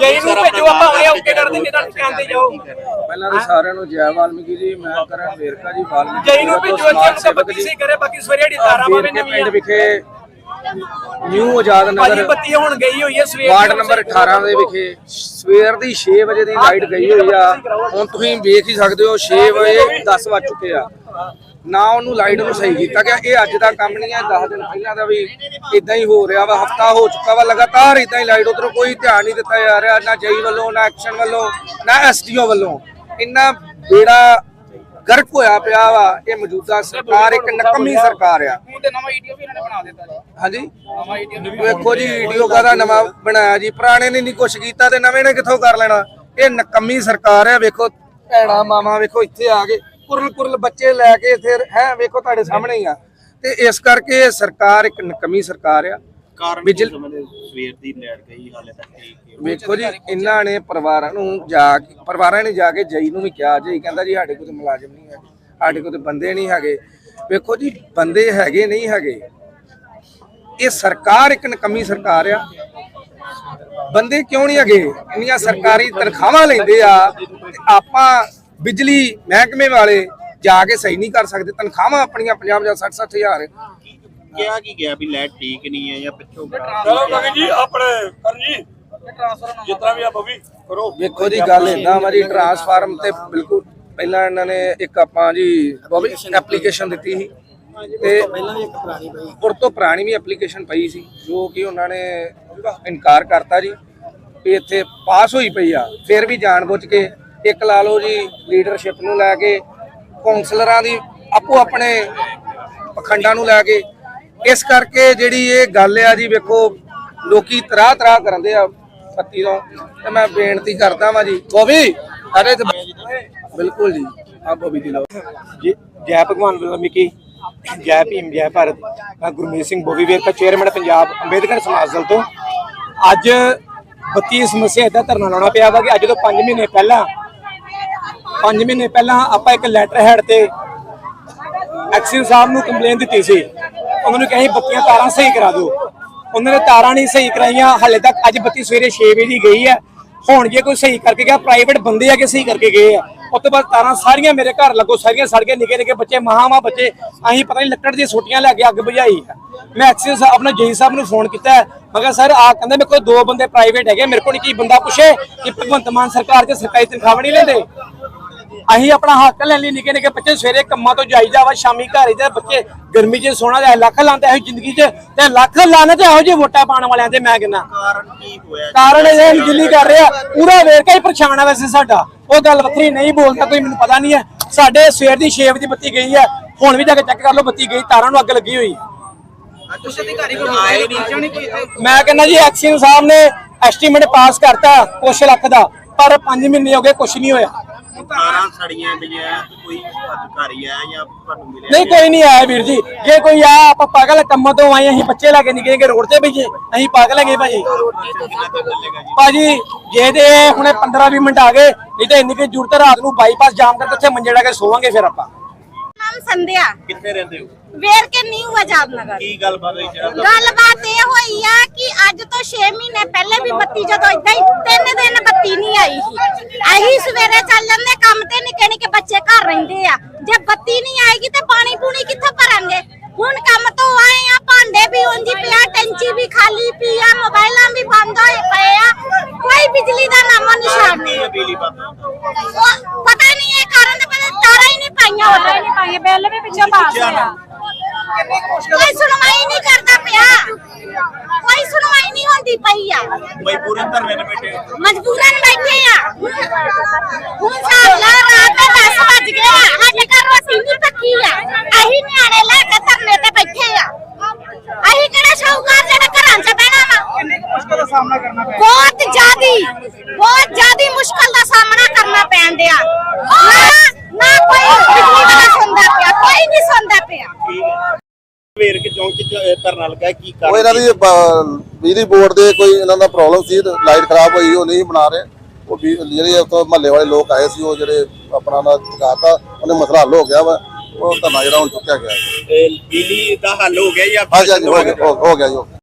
ਭੇਜੋ ਆਪਾਂ ਹੁਣੇ ਓਕੇ ਕਰ ਦਿੰਦੇ ਤੇ ਜਾਓ। ਪਹਿਲਾਂ ਤਾਂ ਸਾਰਿਆਂ ਨੂੰ ਜੈ ਵਾਲਮੀਕੀ ਜੀ ਮੈਂ ਕਰਨ ਵੇਰਕਾ ਜੀ ਵਾਲਮੀਕੀ ਜਈ ਨੂੰ ਭੇਜੋ ਤਾਂ ਬੱਤੀ ਸਹੀ ਕਰੇ ਬਾਕੀ ਸਵੇਰੇ ਜਿਹੜੀ ਤਾਰਾਂ ਪਾਵੇ ਵੇਰਕੇ ਨਵੀਆਂ ਪਿੰਡ ਵਿਖੇ ਨਿਊ ਆਜ਼ਾਦ ਨਗਰ ਬੱਤੀ ਹੁਣ ਗਈ ਹੋਈ ਹੈ ਸਵੇਰ ਵਾਰਡ ਨੰਬਰ 18 ਦੇ ਵਿਖੇ। ਸਵੇਰ ਦੀ 6 ਵਜੇ ਦੀ ਲਾਈਟ ਗਈ ਹੋਈ ਆ। ਹੁਣ ਤੁਸੀਂ ਵੇਖ ਹੀ ਸਕਦੇ ਹੋ 6 ਵਜੇ 10 ਵੱਜ ਚੁੱਕੇ ਆ। ਨਾ ਉਹਨੂੰ ਲਾਈਟ ਨੂੰ ਸਹੀ ਕੀਤਾ ਗਿਆ। ਇਹ ਅੱਜ ਦਾ ਕੰਮ ਨਹੀਂ ਹੈ। 10 ਦਿਨ ਪਹਿਲਾਂ ਦਾ ਵੀ ਇਦਾਂ ਹੀ ਹੋ ਰਿਹਾ ਵਾ ਹਫਤਾ ਹੋ ਚੁੱਕਾ ਵਾ। ਲਗਾਤਾਰ ਇਦਾਂ ਹੀ ਲਾਈਟ ਉਧਰੋਂ ਕੋਈ ਧਿਆਨ ਨਹੀਂ ਦਿੱਤਾ ਜਾ ਰਿਹਾ ਨਾ ਜਈ ਵੱਲੋਂ ਨਾ ਐਕਸ਼ਨ ਵੱਲੋਂ ਨਾ ਐਸਡੀਓ ਵੱਲੋਂ। ਇੰਨਾ ਬੇੜਾ ਗਰਕ ਹੋਇਆ ਪਿਆ ਵਾ। ਇਹ ਮੌਜੂਦਾ ਸਰਕਾਰ ਇੱਕ ਨਕਮੀ ਸਰਕਾਰ ਆ। ਹੁਣ ਤੇ ਨਵਾਂ ਈਡੀਓ ਵੀ ਇਹਨਾਂ ਨੇ ਬਣਾ ਦਿੱਤਾ ਜੀ। ਹਾਂਜੀ? ਨਵਾਂ ਈਡੀਓ ਵੇਖੋ ਜੀ ਵੀਡੀਓ ਕਾਹਦਾ ਨਵਾਂ ਬਣਾਇਆ ਜੀ? ਪੁਰਾਣੇ ਨੇ ਨਹੀਂ ਕੁਛ ਕੀਤਾ ਤੇ ਨਵੇਂ ਨੇ ਕਿੱਥੋਂ ਕਰ ਲੈਣਾ? ਇਹ ਨਕਮੀ ਸਰਕਾਰ ਹੈ ਵੇਖੋ ਭੈਣਾ ਮਾਮਾ ਵੇਖੋ ਇੱਥੇ ਆ ਗਏ ਕੁਰਲ ਕੁਰਲ ਬੱਚੇ ਲੈ ਕੇ ਇੱਥੇ ਹੈ ਵੇਖੋ ਤੁਹਾਡੇ ਸਾਹਮਣੇ ਹੀ ਆ। ਤੇ ਇਸ ਕਰਕੇ ਸਰਕਾਰ ਇੱਕ ਨਕਮੀ ਸਰਕਾਰ ਆ। ਕਾਰਨ ਸਵੇਰ ਦੀ ਲੈਟ ਗਈ ਹਾਲੇ ਤੱਕ ਠੀਕ ਹੈ ਵੇਖੋ ਜੀ ਇਹਨਾਂ ਨੇ ਪਰਿਵਾਰਾਂ ਨੂੰ ਜਾ ਕੇ ਪਰਿਵਾਰਾਂ ਨੇ ਜਾ ਕੇ ਜਈ ਨੂੰ ਵੀ ਕਿਹਾ ਜਈ ਕਹਿੰਦਾ ਜੀ ਸਾਡੇ ਕੋਲ ਤੇ ਮੁਲਾਜ਼ਮ ਨਹੀਂ ਹੈਗੇ ਸਾਡੇ ਕੋਲ ਤੇ ਬੰਦੇ ਨਹੀਂ ਹੈਗੇ। ਵੇਖੋ ਜੀ ਬੰਦੇ ਹੈਗੇ ਨਹੀਂ ਹੈਗੇ। ਇਹ ਸਰਕਾਰ ਇੱਕ ਨਕਮੀ ਸਰਕਾਰ ਆ। ਬੰਦੇ ਕਿਉਂ ਨਹੀਂ ਹੈਗੇ? ਇੰਨੀਆਂ ਸਰਕਾਰੀ ਤਨਖਾਹਾਂ ਲੈਂਦੇ ਆ ਤੇ ਆਪਾਂ ਬਿਜਲੀ ਮਹਿਕਮੇ ਵਾਲੇ ਜਾ ਕੇ ਸਹੀ ਨਹੀਂ ਕਰ ਸਕਦੇ ਤਨਖਾਹਾਂ ਆਪਣੀਆਂ 50 ਜਾਂ 60 60 ਹਜ਼ਾਰ। ਕਿਹਾ ਕੀ ਗਿਆ ਵੀ ਲੈਟ ਠੀਕ ਨਹੀਂ ਹੈ ਜਾਂ ਪਿੱਛੋਂ ਚਲੋ ਕਵੀ ਜੀ ਆਪਣੇ ਕਰ ਜੀ। ਜਿਤਨਾ ਵੀ ਆ ਬਵੀ ਕਰੋ। ਵੇਖੋ ਜੀ ਗੱਲ ਇਦਾਂ ਵਾਰੀ ਟਰਾਂਸਫਾਰਮ ਤੇ ਬਿਲਕੁਲ ਪਹਿਲਾਂ ਇਹਨਾਂ ਨੇ ਇੱਕ ਆਪਾਂ ਜੀ ਬੋਬੀ ਐਪਲੀਕੇਸ਼ਨ ਦਿੱਤੀ ਸੀ। ਤੇ ਪਹਿਲਾਂ ਵੀ ਇੱਕ ਪੁਰਾਣੀ ਪਈ ਉਸ ਤੋਂ ਪੁਰਾਣੀ ਵੀ ਐਪਲੀਕੇਸ਼ਨ ਪਈ ਸੀ ਜੋ ਕਿ ਉਹਨਾਂ ਨੇ ਇਨਕਾਰ ਕਰਤਾ ਜੀ ਵੀ ਇੱਥੇ ਪਾਸ ਹੋਈ ਪਈ ਆ ਫਿਰ ਵੀ ਜਾਣਬੁੱਝ ਕੇ ਇੱਕ ਲਾ ਲਓ ਜੀ ਲੀਡਰਸ਼ਿਪ ਨੂੰ ਲੈ ਕੇ ਕੌਂਸਲਰਾਂ ਦੀ ਆਪੋ ਆਪਣੇ ਪਖੰਡਾਂ ਨੂੰ ਲੈ ਕੇ। ਇਸ ਕਰਕੇ ਜਿਹੜੀ ਇਹ ਗੱਲ ਆ ਜੀ ਵੇਖੋ ਲੋਕੀ ਤਰਾਹ ਤਰਾਹ ਕਰਦੇ ਆ ਪੱਤੀ ਤੋਂ। ਤੇ ਮੈਂ ਬੇਨਤੀ ਕਰਦਾ ਵਾਂ ਜੀ। ਬੋਬੀ ਅਰੇ ਤੇ ਬਿਲਕੁਲ ਜੀ। ਆ ਬੋਬੀ ਦੀ ਲਓ। ਜੀ ਜੈ ਭਗਵਾਨ ਵਾਲਮੀਕੀ ਜੈ ਭੀਮ ਜੈ ਭਾਰਤ। ਮੈਂ ਗੁਰਮੀਤ ਸਿੰਘ ਬੋਵੀ ਵੇਰਕਾ ਚੇਅਰਮੈਨ ਪੰਜਾਬ ਅੰਬੇਦਕਰ ਸਮਾਜ ਦਲ ਤੋਂ। ਅੱਜ ਬੱਤੀ ਦੀ ਸਮੱਸਿਆ ਇਦਾਂ ਧਰਨਾ ਲਾਉਣਾ ਪਿਆ ਵਾ ਕਿ ਅੱਜ ਤੋਂ 5 ਮਹੀਨੇ ਪਹਿਲਾਂ 5 ਮਹੀਨੇ ਪਹਿਲਾਂ ਆਪਾਂ ਇੱਕ ਲੈਟਰ ਹੈਡ ਤੇ ਐਕਸ਼ਨ ਸਾਹਿਬ ਨੂੰ ਕੰਪਲੇਨ ਦਿੱਤੀ ਸੀ। ਉਹਨਾਂ ਨੂੰ ਕਿਹਾ ਸੀ, ਬੱਤੀਆਂ ਤਾਰਾਂ ਸਹੀ ਕਰਾ ਦਿਓ। ਉਹਨਾਂ ਨੇ ਤਾਰਾਂ ਨਹੀਂ ਸਹੀ ਕਰਾਈਆਂ, ਹਾਲੇ ਤੱਕ ਅੱਜ ਬੱਤੀ ਸਵੇਰੇ 6 ਵਜੇ ਦੀ ਗਈ ਹੈ। ਹੁਣ ਜੇ ਕੋਈ ਸਹੀ ਕਰਕੇ ਗਿਆ ਪ੍ਰਾਈਵੇਟ ਬੰਦੇ ਆ ਕੇ ਸਹੀ ਕਰਕੇ ਗਏ ਆ। ਉਸ ਤੋਂ ਬਾਅਦ ਤਾਰਾਂ ਸਾਰੀਆਂ ਮੇਰੇ ਘਰ ਲੱਗੋ, ਸਾਰੀਆਂ ਸੜ ਗਏ ਨਿੱਕੇ ਨਿੱਕੇ ਬੱਚੇ ਮਹਾਮਾ ਬੱਚੇ, ਅਸੀਂ ਪਤਾ ਨਹੀਂ ਲੱਕੜ ਦੀਆਂ ਸੋਟੀਆਂ ਲੈ ਕੇ ਅੱਗ ਬੁਝਾਈ। ਹੈ ਮੈਂ ਐਕਸ਼ਨ ਸਾਹਿਬ ਆਪਣੇ ਜਈ ਸਾਹਿਬ ਨੂੰ ਫੋਨ ਕੀਤਾ ਮੈਂ ਕਿਹਾ, ਸਰ, ਆ ਕਹਿੰਦੇ ਮੇਰੇ ਕੋਲ ਦੋ ਬੰਦੇ ਪ੍ਰਾਈਵੇਟ ਹੈਗੇ, ਮੇਰੇ ਕੋਲ ਨਹੀਂ ਕੀ ਬੰਦਾ ਪੁੱਛੇ ਕਿ ਭਗਵੰਤ ਮਾਨ ਸਰਕਾਰ 'ਚ ਸਰਕਾਰੀ ਤਨਖਾਹ ਨਹੀਂ ਲੈਂਦੇ? ਅਸੀਂ ਆਪਣਾ ਹੱਕ ਲੈਣ ਲਈ ਨਿੱਕੇ ਨਿੱਕੇ ਬੱਚੇ ਸਵੇਰੇ ਕੰਮਾਂ ਤੋਂ ਜਾਈਦਾ ਵਾ ਸ਼ਾਮੀ ਘਰ ਆਈਦਾ ਬੱਚੇ ਗਰਮੀ 'ਚ ਸੋਣਾ ਦਾ ਲੱਖ ਲਾਉਂਦੇ ਇਹੋ ਜ਼ਿੰਦਗੀ 'ਚ ਤੇ ਲੱਖ ਲਾਣਾ ਤੇ ਇਹੋ ਜਿਹੇ ਵੋਟਾਂ ਪਾਉਣ ਵਾਲਿਆਂ ਤੇ ਮੈਂ ਕਹਿੰਦਾ। ਕਾਰਨ ਕੀ ਹੋਇਆ? ਕਾਰਨ ਇਹ ਗਿੱਲੀ ਕਰ ਰਿਹਾ ਪੂਰਾ ਵੇਰ ਕੇ ਹੀ ਪਰੇਸ਼ਾਨ ਆ ਵੈਸੇ ਸਾਡਾ। ਉਹ ਗੱਲ ਵੱਖਰੀ ਨਹੀਂ ਬੋਲਦਾ ਕੋਈ ਮੈਨੂੰ ਪਤਾ ਨਹੀਂ ਹੈ। ਸਾਡੇ ਸਵੇਰ ਦੀ 6 ਵਜੇ ਬੱਤੀ ਗਈ ਹੈ ਹੁਣ ਵੀ ਜਾ ਕੇ ਚੈੱਕ ਕਰ ਲਓ ਬੱਤੀ ਗਈ ਤਾਰਾਂ ਨੂੰ ਅੱਗ ਲੱਗੀ ਹੋਈ ਮੈਂ ਕਹਿੰਦਾ ਜੀ ਐਕਸ਼ਨ ਸਾਹਿਬ ਨੇ ਐਸਟੀਮੇਟ ਪਾਸ ਕਰਤਾ ਕੁਛ ਲੱਖ ਦਾ ਪਰ 5 ਮਹੀਨੇ ਹੋ ਗਏ ਕੁਛ ਨਹੀਂ ਹੋਇਆ। ਤਾਰਾਂ ਸੜੀਆਂ ਪਈਆਂ ਤੇ ਕੋਈ ਅਧਿਕਾਰੀ ਆਇਆ ਜਾਂ ਤੁਹਾਨੂੰ ਮਿਲਿਆ ਨਹੀਂ ਕੋਈ ਨਹੀਂ ਆਇਆ ਵੀਰ ਜੀ। ਜੇ ਕੋਈ ਆ ਆਪਾਂ ਪਾਗਲ ਕੰਮਾਂ ਤੋਂ ਆਏ ਅਸੀਂ ਬੱਚੇ ਲੈ ਕੇ ਨਿਕਲੇ ਗਏ ਰੋਡ ਤੇ ਭਈਏ ਅਸੀਂ ਪਾਗਲ ਹੈਗੇ ਭਾਜੀ। ਭਾਜੀ ਜੇ ਤੇ ਹੁਣੇ 15 20 ਮਿੰਟ ਆ ਗਏ ਨਹੀਂ ਤਾਂ ਇੰਨੀ ਕਿ ਜ਼ਰੂਰਤ ਹੈ ਰਾਤ ਨੂੰ ਬਾਈਪਾਸ ਜਾਮ ਕਰਕੇ ਉੱਥੇ ਮੰਜੇ ਲਾ ਕੇ ਸੋਵਾਂਗੇ ਫਿਰ ਆਪਾਂ। ਨਾਮ ਸੰਧਿਆ। ਕਿੱਥੇ ਰਹਿੰਦੇ ਹੋ? ਵੇਰ ਕੇ ਨਿਊ ਆਜ਼ਾਦ ਨਗਰ ਕੀ ਗੱਲਬਾਤ ਹੋਈ ਜਿਹੜਾ ਗੱਲਬਾਤ ਇਹ ਹੋਈ ਆ ਕਿ ਅੱਜ ਤੋਂ 6 ਮਹੀਨੇ ਪਹਿਲੇ ਵੀ ਬੱਤੀ ਜਦੋਂ ਇਦਾਂ ਹੀ ਤਿੰਨ ਦਿਨ ਬੱਤੀ ਨਹੀਂ ਆਈ ਸੀ। ਅਸੀਂ ਸਵੇਰੇ ਚੱਲ ਜਾਂਦੇ ਕੰਮ ਤੇ ਨਿੱਕੇ ਨਿੱਕੇ ਬੱਚੇ ਘਰ ਰਹਿੰਦੇ ਆ। ਜੇ ਬੱਤੀ ਨਹੀਂ ਆਏਗੀ ਤੇ ਪਾਣੀ ਪੂਣੀ ਕਿੱਥੋਂ ਭਰਾਂਗੇ? ਹੁਣ ਕੰਮ ਤੋਂ ਆਏ ਆ ਭਾਂਡੇ ਵੀ ਉਂਝ ਪਿਆ ਟੈਂਕੀ ਵੀ ਖਾਲੀ ਪਈ ਆ ਮੋਬਾਈਲਾਂ ਵੀ ਬੰਦ ਹੋਏ ਪਏ ਆ। ਕੋਈ ਬਿਜਲੀ ਦਾ ਨਾਮੋ ਨਿਸ਼ਾਨ ਨਹੀਂ। ਬਿਜਲੀ ਬੰਦ ਉਹ ਪਤਾ ਨਹੀਂ ਇਹ ਕਾਰਨ ਤੇ ਪਤਾ ਤਾਰਾਂ ਹੀ ਨਹੀਂ ਪਾਈਆਂ ਤਾਰਾਂ ਹੀ ਨਹੀਂ ਪਾਈਆਂ ਬਿੱਲ ਵੀ ਪਿੱਛੋਂ ਪਾਸ ਹੋਇਆ ਕੋਈ ਸੁਣਵਾਈ ਨਹੀਂ ਕਰਦਾ ਪਿਆ। ਕੋਈ ਸੁਣਵਾਈ ਨਹੀਂ ਹੁੰਦੀ ਪਈ ਆ। ਮਜਬੂਰਨ ਧਰਨੇ ਤੇ ਬੈਠੇ ਹੋ। ਮਜਬੂਰਨ ਬੈਠੇ ਆ। ਹੁਣ ਸਾਲਾ ਰਾਤ ਦੇ 10 ਵੱਜ ਗਏ ਆ। ਸਾਡੇ ਘਰ ਰੋਟੀ ਨਹੀਂ ਪੱਕੀ ਆ। ਅਸੀਂ ਨਿਆਣੇ ਲੈ ਕੇ ਧਰਨੇ ਤੇ ਬੈਠੇ ਆ। ਅਸੀਂ ਕਿਹੜਾ ਸ਼ੌਕਰ ਜਿਹੜੇ ਘਰਾਂ 'ਚ ਬਹਿਣਾ ਵਾ? ਮੁਸ਼ਕਲ ਦਾ ਸਾਹਮਣਾ ਕਰਨਾ ਪਿਆ ਬਹੁਤ ਜ਼ਿਆਦੀ ਬਹੁਤ ਜ਼ਿਆਦੀ ਮੁਸ਼ਕਲ ਦਾ ਸਾਹਮਣਾ ਕਰਨਾ ਪੈਣ ਡਿਆ। ਨਾ ਨਾ ਕੋਈ ਬਿਜਲੀ ਵਾਲਾ ਸੁਣਦਾ ਪਿਆ ਕੋਈ ਨਹੀਂ ਸੁਣਦਾ ਪਿਆ। ਵੇਰ ਕੇ ਚੌਂਕ ਚ ਅ, ਧਰਨਾ ਲੱਗਾ ਕੀ ਉਹ ਕਾਰਨ ਇਹਨਾਂ ਦੀ ਬ- ਬਿਜਲੀ ਬੋਰਡ ਦੇ ਕੋਈ ਇਹਨਾਂ ਦਾ ਪ੍ਰੋਬਲਮ ਸੀ ਲਾਈਟ ਖਰਾਬ ਹੋਈ ਉਹ ਨਹੀਂ ਬਣਾ ਰਹੇ। ਉਹ ਵੀ- ਜਿਹੜੇ ਉੱਥੋਂ ਮਹੱਲੇ ਵਾਲੇ ਲੋਕ ਆਏ ਸੀ ਉਹ ਜਿਹੜੇ ਆਪਣਾ ਨਾ ਚੁਕਾਤਾ ਉਹਨੇ ਮਸਲਾ ਹੱਲ ਹੋ ਗਿਆ ਵਾ ਉਹ ਧਰਨਾ ਜਿਹੜਾ ਹੁਣ ਚੁੱਕਿਆ ਗਿਆ ਇਹ ਬਿਜਲੀ ਦਾ ਹੱਲ ਹੋ ਗਿਆ ਜਾਂ ਹਾਂਜੀ ਹਾਂਜੀ ਹੋ ਗਿਆ ਹੋ- ਹੋ ਗਿਆ ਜੀ ਹੋ ਗਿਆ।